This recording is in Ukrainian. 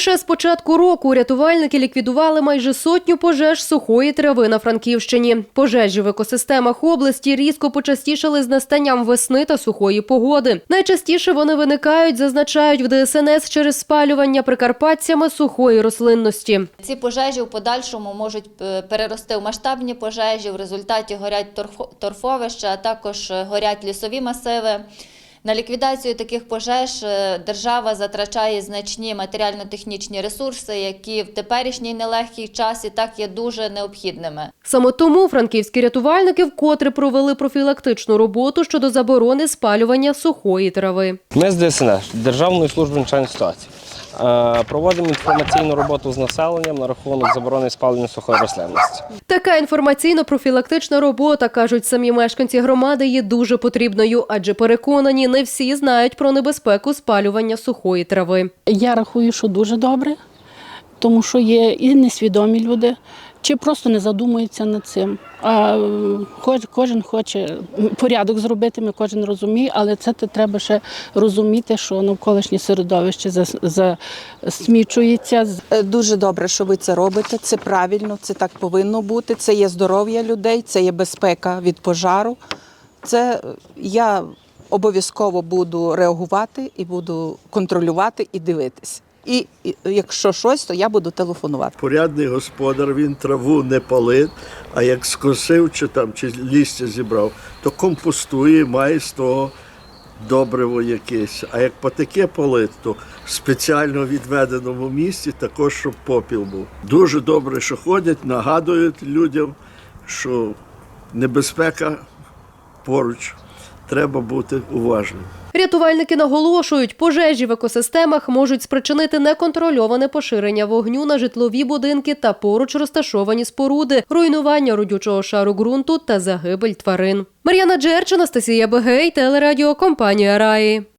Лише з початку року рятувальники ліквідували майже сотню пожеж сухої трави на Франківщині. Пожежі в екосистемах області різко почастішали з настанням весни та сухої погоди. Найчастіше вони виникають, зазначають в ДСНС через спалювання прикарпатцями сухої рослинності. Ці пожежі в подальшому можуть е, перерости в масштабні пожежі. В результаті горять торфо- торфовища, а також е, горять лісові масиви. На ліквідацію таких пожеж е, держава затрачає значні матеріально-технічні ресурси, які в теперішній нелегкий час і так є дуже необхідними. Саме тому франківські рятувальники вкотре провели профілактичну роботу щодо заборони спалювання сухої трави. Ми з ДСНС, Державної служби надзвичайних ситуацій, е, проводимо інформаційну роботу з населенням на рахунок заборони спалення сухої рослинності. Така інформаційно-профілактична робота, кажуть самі мешканці громади, є дуже потрібною, адже переконані, не всі знають про небезпеку спалювання сухої трави. Я рахую, що дуже добре, тому що є і несвідомі люди, чи просто не задумуються над цим. А кожен хоче порядок зробити, ми кожен розуміє, але це треба ще розуміти, що навколишнє середовище засмічується. Е, Дуже добре, що ви це робите. Це правильно, це так повинно бути. Це є здоров'я людей, це є безпека від пожару. Це я обов'язково буду реагувати і буду контролювати і дивитись. І, якщо щось, то я буду телефонувати. порядний господар, він траву не палить, а як скосив чи там чи листя зібрав, то компостує, має з того добриво якесь. А як потеке палить, то в спеціально відведеному місці також, щоб попіл був. Дуже добре, що ходять, нагадують людям, що небезпека поруч. Треба бути уважним. Рятувальники наголошують, пожежі в екосистемах можуть спричинити неконтрольоване поширення вогню на житлові будинки та поруч розташовані споруди, руйнування родючого шару ґрунту та загибель тварин. Мар'яна Джерч, Анастасія Бегей, телерадіокомпанія Раї.